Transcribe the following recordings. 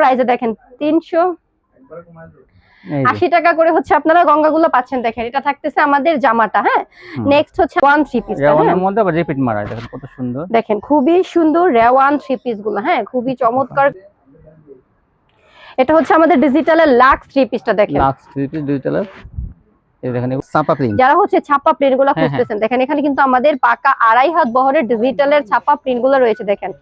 প্রাইসে দেখেন তিনশো আশি টাকা করে হচ্ছে আপনারা গঙ্গাগুলো পাচ্ছেন দেখেন এটা থাকতেছে আমাদের জামাটা হ্যাঁ? নেক্সট হচ্ছে ওয়ান থ্রি পিস মারা দেখেন কত সুন্দর। দেখেন খুবই সুন্দর রেওয়ান থ্রি পিসগুলো হ্যাঁ? খুবই চমৎকার। এটা হচ্ছে আমাদের ডিজিটালের লাক্স থ্রি পিসটা দেখেন। লাক্স থ্রি পিস ডিজিটালের যারা হচ্ছে ছাপা প্রিন্টগুলো হ্যাঁ, হ্যাঁ। খুঁজতেছেন দেখেন এখানে কিন্তু আমাদের পাকা আড়াই হাত বহরের ডিজিটালের ছাপা প্রিন্টগুলো রয়েছে দেখেন।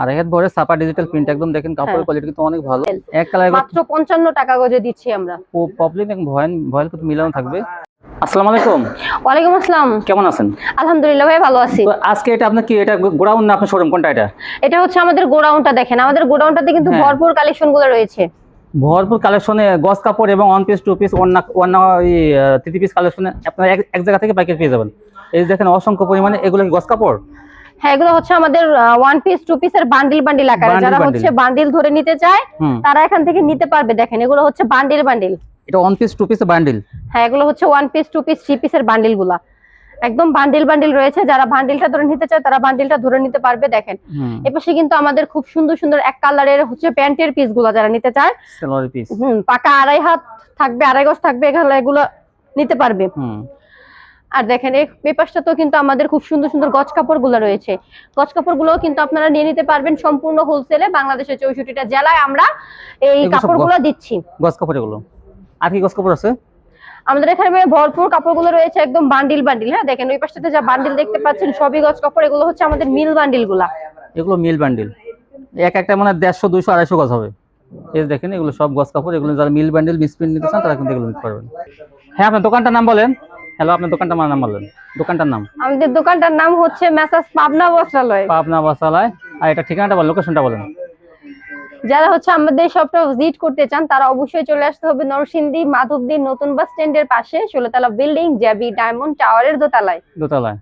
আর এর ভরে সাপা ডিজিটাল প্রিন্ট একদম দেখেন কাপড়ের হ্যাঁ। কোয়ালিটি কিন্তু অনেক ভালো। এক কালার মাত্র পঞ্চান্ন টাকা গজে দিচ্ছি আমরা। প্রবলেম এবং ভয়েল ভয়েল কিন্তু মিলানো থাকবে। আসসালামু আলাইকুম। ওয়ালাইকুম আসসালাম। কেমন আছেন? আলহামদুলিল্লাহ ভাই ভালো আছি। তো আজকে এটা আপনার কি এটা গোডাউন না আপনার শোরুম কোনটা এটা? এটা হচ্ছে আমাদের গোডাউনটা দেখেন। আমাদের গোডাউনটাতে কিন্তু হ্যাঁ। ভরপুর কালেকশনগুলো রয়েছে। ভরপুর কালেকশনে গস কাপড় এবং one piece two piece one one three piece কালেকশনে আপনারা এক এক জায়গা থেকে পাইকারি পেয়ে যাবেন। এই দেখেন অসংখ্য পরিমাণে এগুলো গস কাপড়। হ্যাঁ এগুলো হচ্ছে আমাদের ওয়ান পিস টু পিসের বান্ডিল বান্ডিল আকারে। যারা হচ্ছে বান্ডিল ধরে নিতে চায় তারা এখান থেকে নিতে পারবে। দেখেন এগুলো হচ্ছে বান্ডিল বান্ডিল এটা one piece two piece bundle হ্যাঁ এগুলো হচ্ছে one piece two piece three পিসের বান্ডিলগুলা। একদম বান্ডিল বান্ডিল রয়েছে। যারা বান্ডিলটা ধরে নিতে চায় তারা বান্ডিলটা ধরে নিতে পারবে দেখেন। এপাশে কিন্তু আমাদের খুব সুন্দর সুন্দর এক কালারের হচ্ছে প্যান্টের পিসগুলো যারা নিতে চায় পাকা আড়াই হাত থাকবে আড়াই গজ থাকবে এগুলো এগুলো নিতে পারবে। আর দেখেন এই পেপারটা তো কিন্তু আমাদের খুব সুন্দর সুন্দর গজ কাপড়গুলো রয়েছে। গছ কাপড়গুলো কিন্তু আপনারা নিয়ে নিতে পারবেন সম্পূর্ণ হোলসেলে বাংলাদেশের চৌষট্টিটা জেলায় আমরা এই কাপড়গুলো দিচ্ছি। গছ কাপড় এগুলো। আর কি গস কাপড় আছে? আমাদের এখানে ভরপুর কাপড়গুলো রয়েছে একদম বান্ডিল বান্ডিল হ্যাঁ? দেখেন ওই পাশটাতে যা বান্ডিল দেখতে পাচ্ছেন সবই গছ কাপড়। এগুলো হচ্ছে আমাদের মিল বান্ডিলগুলা এগুলো মিল বান্ডিল এক একটা মানে দেড়শো দুইশো আড়াইশো গছ হবে। এই দেখেন এগুলো সব গছ কাপড়। এগুলো যারা মিল বান্ডিল মিসপ্রিন্ট নিতে চান তারা কিন্তু এগুলো নিতে পারবেন। হ্যাঁ আপনার দোকানটার নাম বলেন। হ্যালো আপনার দোকানটার নাম বলেন। দোকানটার নাম? আমাদের দোকানটার নাম হচ্ছে মেসাজ পাবনা বস্ত্রালয়। পাবনা বাসালায় আর এটা ঠিকানাটা বলেন লোকেশনটা বলেন। যারা হচ্ছে আমাদের সবটা ভিজিট করতে চান তারা অবশ্যই চলে আসতে হবে নরসিংদী মাধবদী নতুন বাস স্ট্যান্ডের পাশে ষোলোতলা বিল্ডিং জ্যাবি ডায়মন্ড টাওয়ারের দোতলায়। দোতলায়।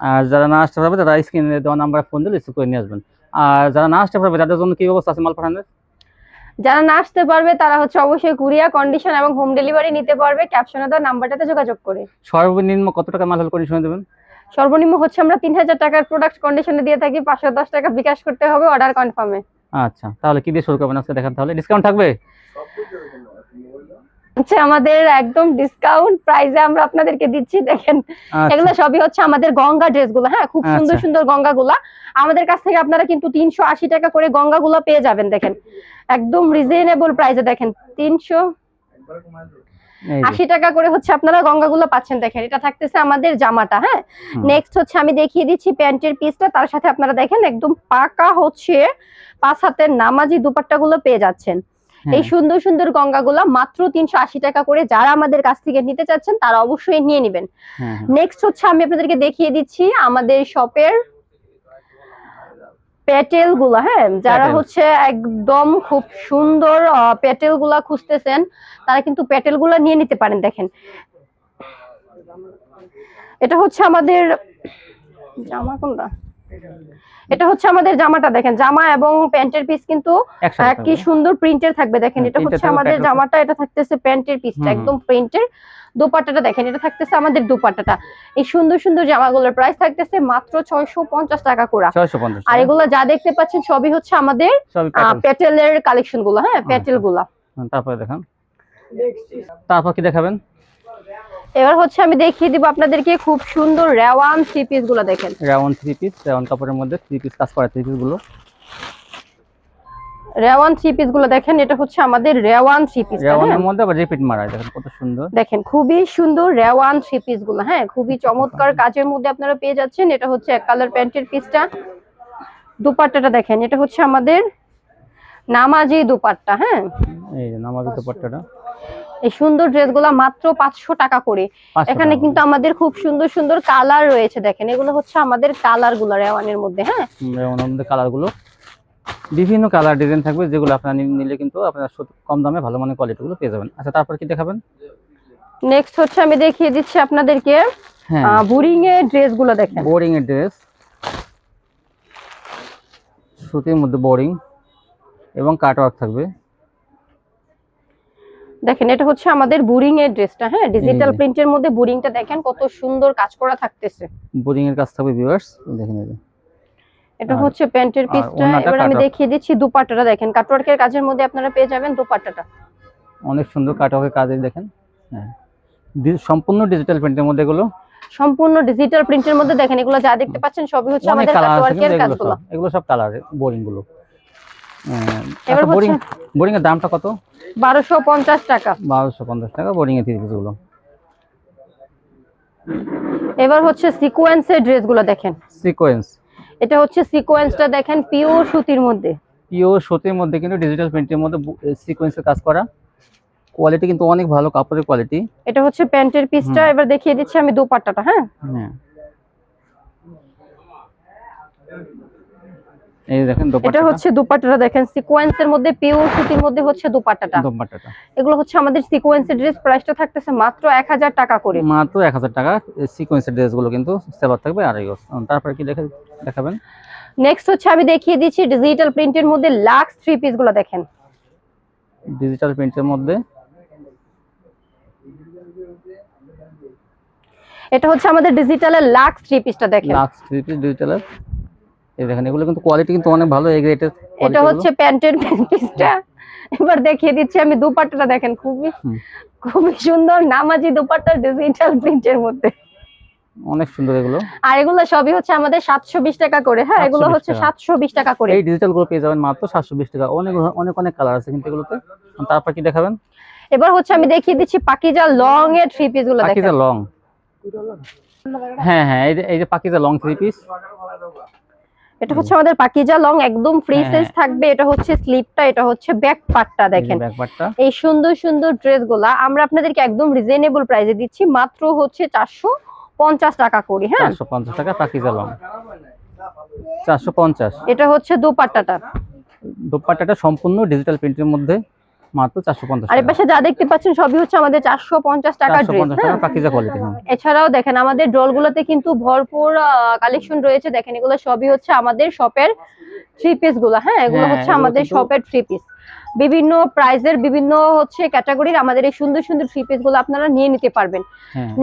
আর যারা না আসতে পারবে তারা স্ক্রিনে দেওয়া নাম্বার ফোন দিলে রিসিভ করে নিয়ে আসবেন। আর যারা না আসতে পারবে তাদের জন্য কি ব্যবস্থা আছে মাল পাঠানোর? যারা না আসতে পারবে তারা হচ্ছে অবশ্যই কুরিয়া কন্ডিশন এবং হোম ডেলিভারি নিতে পারবে। ক্যাপশনে দেওয়া নাম্বারটাতে যোগাযোগ করে। সর্বনিম্ন কত টাকা মাল হল কন্ডিশনে দেবেন? সর্বনিম্ন হচ্ছে আমরা তিন হাজার টাকার প্রোডাক্ট কন্ডিশনে দিয়ে থাকি পাঁচশো দশ টাকা বিকাশ করতে হবে অর্ডার কনফার্মে আচ্ছা তাহলে কি দিয়ে শুরু করবেন আজকে দেখান তাহলে? ডিসকাউন্ট থাকবে? হচ্ছে আমাদের একদম ডিসকাউন্ট প্রাইসে আমরা আপনাদেরকে দিচ্ছি দেখেন। আচ্ছা। এগুলো সবই হচ্ছে আমাদের গঙ্গা ড্রেসগুলো হ্যাঁ? খুব সুন্দর আচ্ছা। সুন্দর গঙ্গা গুলা আমাদের কাছ থেকে আপনারা কিন্তু তিনশো আশি টাকা করে গঙ্গা গুলো পেয়ে যাবেন দেখেন। একদম রিজনেবল প্রাইসে দেখেন। তিনশো আশি টাকা করে হচ্ছে আপনারা গঙ্গা গুলো পাচ্ছেন দেখেন। এটা থাকতেছে আমাদের জামাটা হ্যাঁ? নেক্সট হচ্ছে আমি দেখিয়ে দিচ্ছি প্যান্টের পিসটা তার সাথে আপনারা দেখেন একদম পাকা হচ্ছে পাঁচ হাতের নামাজি দুপাট্টা গুলো পেয়ে যাচ্ছেন। এই সুন্দর সুন্দর গঙ্গাগুলো মাত্র তিনশো আশি টাকা করে যারা আমাদের কাছ থেকে নিতে চাচ্ছেন তারা অবশ্যই নিয়ে নেবেন। হ্যাঁ, হ্যাঁ। নেক্সট হচ্ছে আমি আপনাদেরকে দেখিয়ে দিচ্ছি আমাদের শপের প্যাটেলগুলা হ্যাঁ? যারা হচ্ছে একদম খুব সুন্দর প্যাটেলগুলা খুঁজতেছেন তারা কিন্তু প্যাটেলগুলা নিয়ে নিতে পারেন দেখেন। এটা হচ্ছে আমাদের জামা কোনটা? এটা হচ্ছে আমাদের জামাটা দেখেন জামা এবং প্যান্টের পিস কিন্তু কি সুন্দর প্রিন্টের থাকবে দেখেন হ্যাঁ, এটা হচ্ছে আমাদের জামাটা এটা থাকতেছে প্যান্টের পিসটা। একদম প্রিন্টের দোপাট্টাটা দেখেন এটা থাকতেছে আমাদের দোপাট্টাটা। এই সুন্দর সুন্দর জামাগুলোর প্রাইস থাকতেছে মাত্র ছয়শো পঞ্চাশ টাকা করে। ছয়শো পঞ্চাশ আর এগুলো যা দেখতে পাচ্ছেন সবই হচ্ছে আমাদের প্যাটেলের কালেকশনগুলো হ্যাঁ প্যাটেলগুলা হ্যাঁ, তারপরে দেখান। তারপর কি দেখাবেন? এবার হচ্ছে আমি দেখিয়ে দিব আপনাদেরকে খুব সুন্দর রেওয়ান থ্রি পিসগুলো দেখেন। রেওয়ান থ্রি পিস রাউন্ড কাপড়ের মধ্যে থ্রি পিস কাজ করা থ্রি পিসগুলো। রেওয়ান থ্রি পিসগুলো দেখেন এটা হচ্ছে আমাদের রেওয়ান থ্রি পিস রাউন্ডের মধ্যে আবার রিপিট মারা দেখেন কত সুন্দর। দেখেন খুবই সুন্দর রেওয়ান থ্রি পিসগুলো হ্যাঁ? খুবই চমৎকার কাজের মধ্যে আপনারা পেয়ে যাচ্ছেন এটা হচ্ছে এক কালার প্যান্টের পিসটা দুপাট্টাটা দেখেন এটা হচ্ছে আমাদের নামাজি দুপাট্টা হ্যাঁ? এই যে নামাজের দুপাট্টাটা। এই সুন্দর ড্রেসগুলো মাত্র পাঁচশো টাকা করে। এখানে কিন্তু আমাদের খুব সুন্দর সুন্দর কালার রয়েছে দেখেন। এগুলো হচ্ছে আমাদের কালারগুলো রেওয়ানের মধ্যে হ্যাঁ? কালারগুলো বিভিন্ন কালার ডিজাইন থাকবে যেগুলো আপনারা নিলে কিন্তু আপনারা কম দামে ভালো মানের কোয়ালিটি গুলো পেয়ে যাবেন। আচ্ছা তারপর কি দেখাবেন? নেক্সট হচ্ছে আমি দেখিয়ে দিচ্ছি আপনাদেরকে হ্যাঁ। বুরিং এর ড্রেসগুলো দেখেন। বোরিং এর ড্রেস। সুতির মধ্যে বোরিং এবং কাট ওয়ার্ক থাকবে। দেখেন এটা হচ্ছে আমাদের বুরিং এর ড্রেসটা হ্যাঁ? ডিজিটাল। প্রিন্টের মধ্যে বুরিংটা দেখেন কত সুন্দর কাজ করা থাকতেছে। বোরিং এর কাজ থাকবে ভিউয়ার্স দেখেন এটা হচ্ছে প্যান্টের পিসটা এবার আমি দেখিয়ে দিচ্ছি দুপাট্টাটা দেখেন। কাটওয়ার্কের কাজের মধ্যে আপনারা পেয়ে যাবেন দুপাট্টাটা। অনেক সুন্দর কাটওয়ার্কের কাজ দেখেন। হ্যাঁ। সম্পূর্ণ ডিজিটাল প্রিন্টের মধ্যে এগুলো? সম্পূর্ণ ডিজিটাল প্রিন্টের মধ্যে দেখেন এগুলো যা দেখতে পাচ্ছেন সবই হচ্ছে আমাদের কাটওয়ার্কের কাজগুলো। এগুলো সব কালার বোরিংগুলো। এবার বোরিং বোরিং এর দামটা কত? বারোশো পঞ্চাশ টাকা। বারোশো পঞ্চাশ টাকা বোরিং এর থ্রি পিসগুলো। এবার হচ্ছে সিকোয়েন্সের ড্রেসগুলো দেখেন। সিকোয়েন্স এটা হচ্ছে সিকোয়েন্সটা দেখেন পিওর সুতির মধ্যে। পিওর সুতির মধ্যে কিন্তু ডিজিটাল প্রিন্টের মধ্যে সিকোয়েন্সের কাজ করা। কোয়ালিটি কিন্তু অনেক ভালো কাপড়ের কোয়ালিটি এটা হচ্ছে প্যান্টের পিসটা এবার দেখিয়ে দিচ্ছি আমি দুপাট্টাটা হ্যাঁ? হ্যাঁ। এই দেখেন এটা হচ্ছে দুপাট্টাটা দেখেন সিকোয়েন্সের মধ্যে পিওর সুতির মধ্যে হচ্ছে দুপাট্টাটা। দোপাট্টাটা। এগুলো হচ্ছে আমাদের সিকোয়েন্সের ড্রেস প্রাইসটা থাকতেছে মাত্র এক হাজার টাকা করে। মাত্র এক হাজার টাকা সিকোয়েন্সের ড্রেসগুলো কিন্তু সেবার থাকবে আড়াই তারপরে কি দেখে দেখাবেন? নেক্সট হচ্ছে আমি দেখিয়ে দিচ্ছি ডিজিটাল প্রিন্টের মধ্যে লাক্স থ্রি পিসগুলো দেখেন। ডিজিটাল প্রিন্টের মধ্যে। এটা হচ্ছে আমাদের ডিজিটালের লাক্স থ্রি পিসটা দেখেন। লাক্স থ্রি পিস ডিজিটালের এই দেখেন এগুলো কিন্তু কোয়ালিটি কিন্তু অনেক ভালো এই গ্রেটের এটা হচ্ছে প্যান্টের পিসটা এবার দেখিয়ে দিচ্ছি আমি দুপাট্টাটা দেখেন খুবই খুবই সুন্দর নামাজি দুপাট্টা ডিজিটাল প্রিন্টের মধ্যে। অনেক সুন্দর এগুলো। আর এগুলো সবই হচ্ছে আমাদের সাতশো বিশ টাকা করে। হ্যাঁ এগুলো হচ্ছে টাকা। সাতশো বিশ টাকা করে। এই ডিজিটালগুলো পেয়ে যাবেন মাত্র সাতশো বিশ টাকা। অনেক অনেক অনেক কালার আছে কিন্তু এগুলোতে। তারপর কি দেখাবেন? এবার হচ্ছে আমি দেখিয়ে দিচ্ছি পাকিজা লং এর থ্রি পিসগুলো দেখেন। পাকিজা লং হ্যাঁ হ্যাঁ এই যে এই যে পাকিজা লং থ্রি পিস এটা হচ্ছে আমাদের পাকিজা লং একদম ফ্রি হ্যাঁ, সাইজ থাকবে। এটা হচ্ছে স্লিপটা এটা হচ্ছে ব্যাক পার্টটা দেখেন। এই সুন্দর সুন্দর ড্রেসগুলা আমরা আপনাদেরকে একদম রিজনেবল প্রাইসে দিচ্ছি। মাত্র হচ্ছে চারশো পঞ্চাশ টাকা করে হ্যাঁ? চারশো পঞ্চাশ টাকা পাকিজা লং। চারশো পঞ্চাশ। এটা হচ্ছে দোপাট্টাটা। দোপাট্টাটা সম্পূর্ণ ডিজিটাল প্রিন্টের মধ্যে। মাত্র চারশো পঞ্চাশ আর পাশে যা দেখতে পাচ্ছেন সবই হচ্ছে আমাদের টাকা ড্রেস হ্যাঁ? পাকিজা কোয়ালিটি হ্যাঁ। এছাড়াও দেখেন আমাদের কিন্তু ভরপুর কালেকশন রয়েছে। দেখেন এগুলো সবই হচ্ছে আমাদের শপের থ্রি পিসগুলো হ্যাঁ? এগুলো হ্যাঁ, হচ্ছে আমাদের শপের থ্রি পিস বিভিন্ন প্রাইজের বিভিন্ন হচ্ছে ক্যাটাগরির আমাদের এই সুন্দর সুন্দর থ্রি পিসগুলো আপনারা নিয়ে নিতে পারবেন।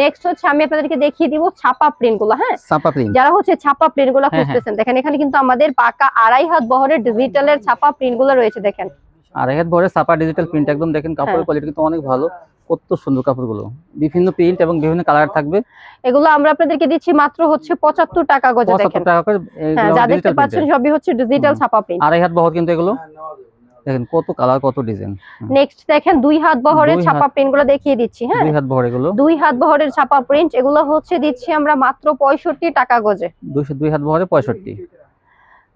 নেক্সট হচ্ছে আমি আপনাদেরকে দেখিয়ে দিব ছাপা প্রিন্টগুলো হ্যাঁ? প্রিন্ট যারা হচ্ছে ছাপা প্রিন্টগুলো। খুঁজতেছেন দেখেন এখানে কিন্তু আমাদের পাকা আড়াই হাত বহরের ডিজিটালের ছাপা প্রিন্টগুলো রয়েছে দেখেন। আর এর ভরে সাপা ডিজিটাল প্রিন্ট একদম দেখেন কাপড়ের হ্যাঁ। কোয়ালিটি কিন্তু অনেক ভালো। কত সুন্দর কাপড়গুলো। বিভিন্ন প্রিন্ট এবং বিভিন্ন কালার থাকবে। এগুলো আমরা আপনাদেরকে দিচ্ছি মাত্র হচ্ছে পঁচাত্তর টাকা গজে দেখেন। পঁচাত্তর টাকা করে হ্যাঁ যা দেখতে পাচ্ছেন সবই হচ্ছে ডিজিটাল। ছাপা প্রিন্ট আড়াই হাত বহর কিন্তু এগুলো? দেখেন কত কালার কত ডিজাইন নেক্সট দেখেন দুই হাত বহরের ছাপা। প্রিন্টগুলো দেখিয়ে দিচ্ছি হ্যাঁ। দুই হাত বহর এগুলো। দুই হাত বহরের ছাপা প্রিন্ট এগুলো হচ্ছে দিচ্ছি আমরা মাত্র পঁয়ষট্টি টাকা গজে। দুইশো দুই হাত বহরে পঁয়ষট্টি।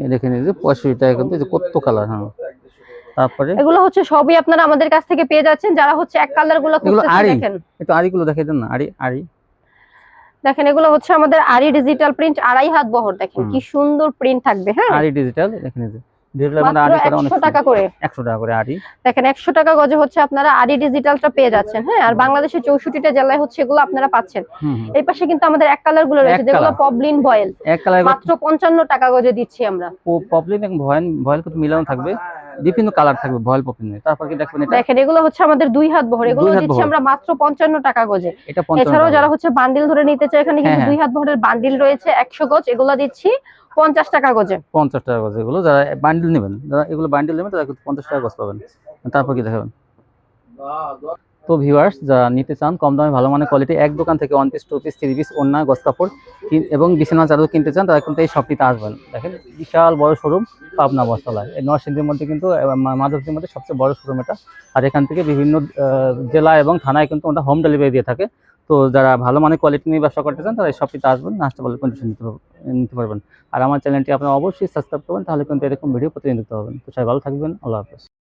এই দেখেন এই যে পঁয়ষট্টি টাকা কিন্তু কত কালার হ্যাঁ। তারপরে? এগুলো হচ্ছে সবই আপনারা আমাদের কাছ থেকে পেয়ে যাচ্ছেন। যারা হচ্ছে এক কালারগুলো আড়ি। দেখেন। একটু আড়িগুলো দেখাই দেন না আড়ি আড়ি। দেখেন এগুলো হচ্ছে আমাদের আরি ডিজিটাল প্রিন্ট আড়াই হাত বহর। দেখেন কি সুন্দর প্রিন্ট থাকবে হ্যাঁ? আড়ি ডিজিটাল দেখেন এই যে। আড়ি টাকা করে। টাকা করে আড়ি। দেখেন টাকা গজে হচ্ছে আপনারা ডিজিটালটা পেয়ে যাচ্ছেন হ্যাঁ? আর বাংলাদেশের চৌষট্টিটা জেলায় হচ্ছে এগুলো আপনারা পাচ্ছেন। এই পাশে কিন্তু আমাদের এক কালারগুলো রয়েছে যেগুলো colour। পবলিন বয়েল মাত্র পঞ্চান্ন টাকা গজে দিচ্ছি আমরা। এবং মিলানো থাকবে? বিভিন্ন কালার থাকবে ভয়েল পপলিন তারপর কি দেখবেন এটা? দেখেন এগুলো হচ্ছে আমাদের দুই হাত বহর। এগুলো দিচ্ছি আমরা মাত্র পঞ্চান্ন টাকা গজে। এছাড়াও যারা হচ্ছে বান্ডিল ধরে নিতে চায় এখানে কিন্তু হ্যাঁ, দুই হাত ভরের বান্ডিল রয়েছে একশো গজ। এগুলো দিচ্ছি পঞ্চাশ টাকা গজে। পঞ্চাশ টাকা গজে এগুলো। যারা বান্ডিল নেবেন যারা এগুলো বান্ডিল নেবেন তারা কিন্তু পঞ্চাশ টাকা গজ পাবেন। তারপর কি দেখাবেন তো ভিউয়ার্স যারা নিতে চান, কম দামে ভালো মানের কোয়ালিটি এক দোকান থেকে one piece two piece three piece অন্য গজ কাপড় এবং বিছানা চাদর কিনতে চান, তারা কিন্তু এই শপটিতে আসবেন। দেখেন, বিশাল বড় শোরুম পাবনা বস্তলায় এই নরসিংদীর মধ্যে কিন্তু মাধবদীর মধ্যে সবচেয়ে বড় শোরুম এটা। আর এখান থেকে বিভিন্ন জেলা এবং থানায় কিন্তু ওটা হোম ডেলিভারি দিয়ে থাকে। তো যারা ভালো মানের কোয়ালিটি নিয়ে ব্যবসা করতে চান, তারা এই শপটিতে আসবেন আসতে পারলে কন্ডিশন নিতে পারবেন- আর আমার চ্যানেলটি আপনারা অবশ্যই সাবস্ক্রাইব করবেন, তাহলে কিন্তু এরকম ভিডিও প্রতিদিন দিতে পারবেন তো সবাই ভালো থাকবেন, আল্লাহ হাফেজ।